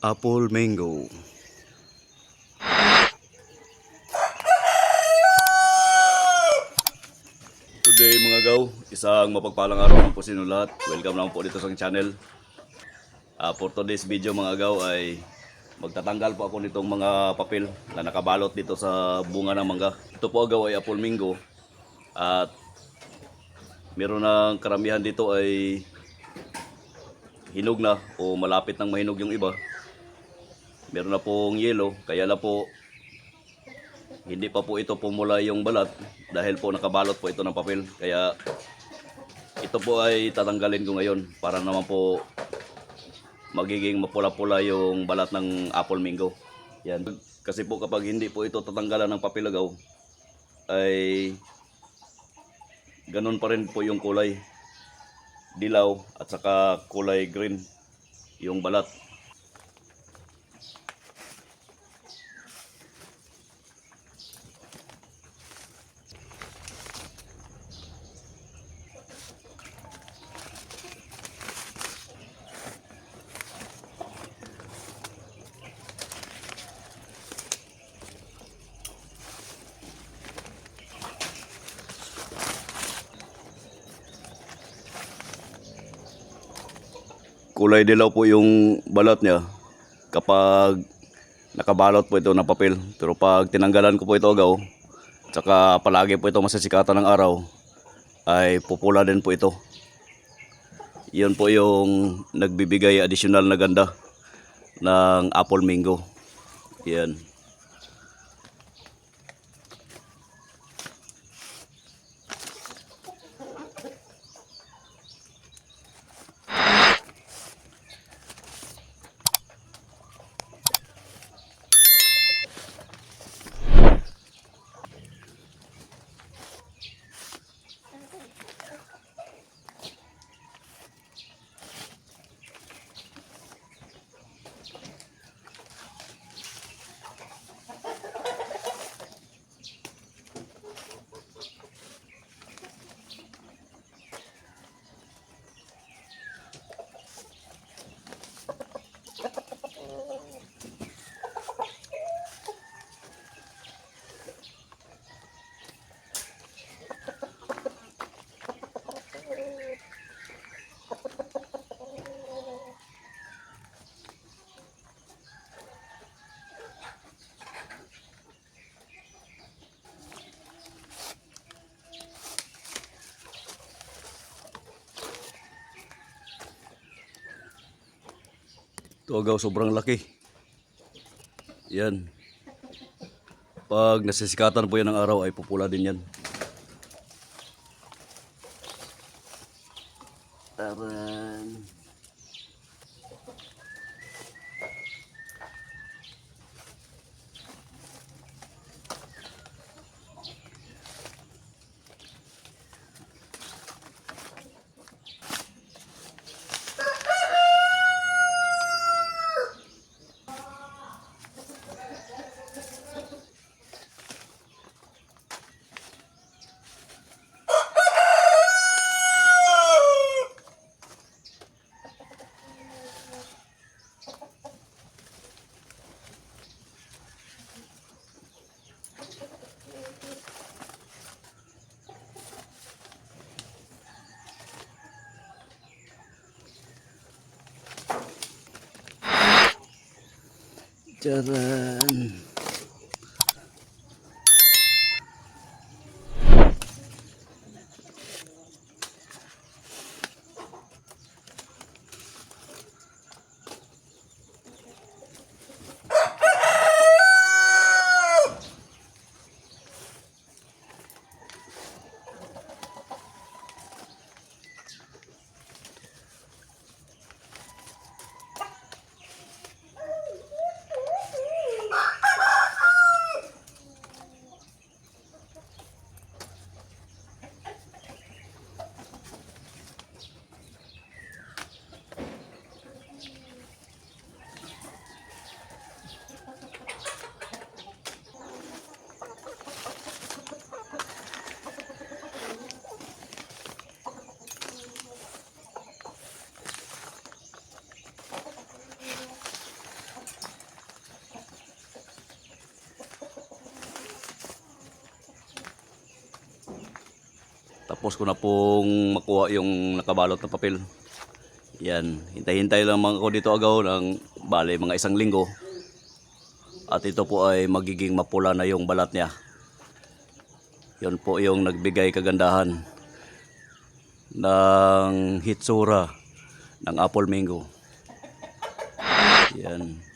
Apple Mango. Good day mga gaw, isang mapagpalang araw po sa inyo lahat. Welcome lang po dito sa channel. Ah, for today's video mga gaw ay magtatanggal po ako nitong mga papel na nakabalot dito sa bunga ng mangga. Ito po agaw ay Apple Mango at meron ng karamihan dito ay hinog na o malapit nang mahinog yung iba. Meron na pong yellow, kaya na po hindi pa po ito pumula yung balat dahil po nakabalot po ito ng papel. Kaya ito po ay tatanggalin ko ngayon para naman po magiging mapula-pula yung balat ng apple mango. Yan. Kasi po kapag hindi po ito tatanggalan ng papel agaw ay ganun pa rin po yung kulay dilaw at saka kulay green yung balat. Kulay dilaw po yung balat niya kapag nakabalot po ito ng papel. Pero pag tinanggalan ko po ito agaw, tsaka palagi po ito masasikatan ng araw, ay pupula din po ito. Yun po yung nagbibigay additional na ganda ng apple mango. Yan. Ito agaw sobrang laki. Yan. Pag nasisikatan po yan ng araw ay pupula din yan. Taran. Taran. Tapos ko na pong makuha yung nakabalot na papel. Yan, hintay-hintay lang mga ako dito agaw ng bale mga isang linggo. At ito po ay magiging mapula na yung balat niya. Yan po yung nagbigay kagandahan ng hitsura ng apple mango. Yan.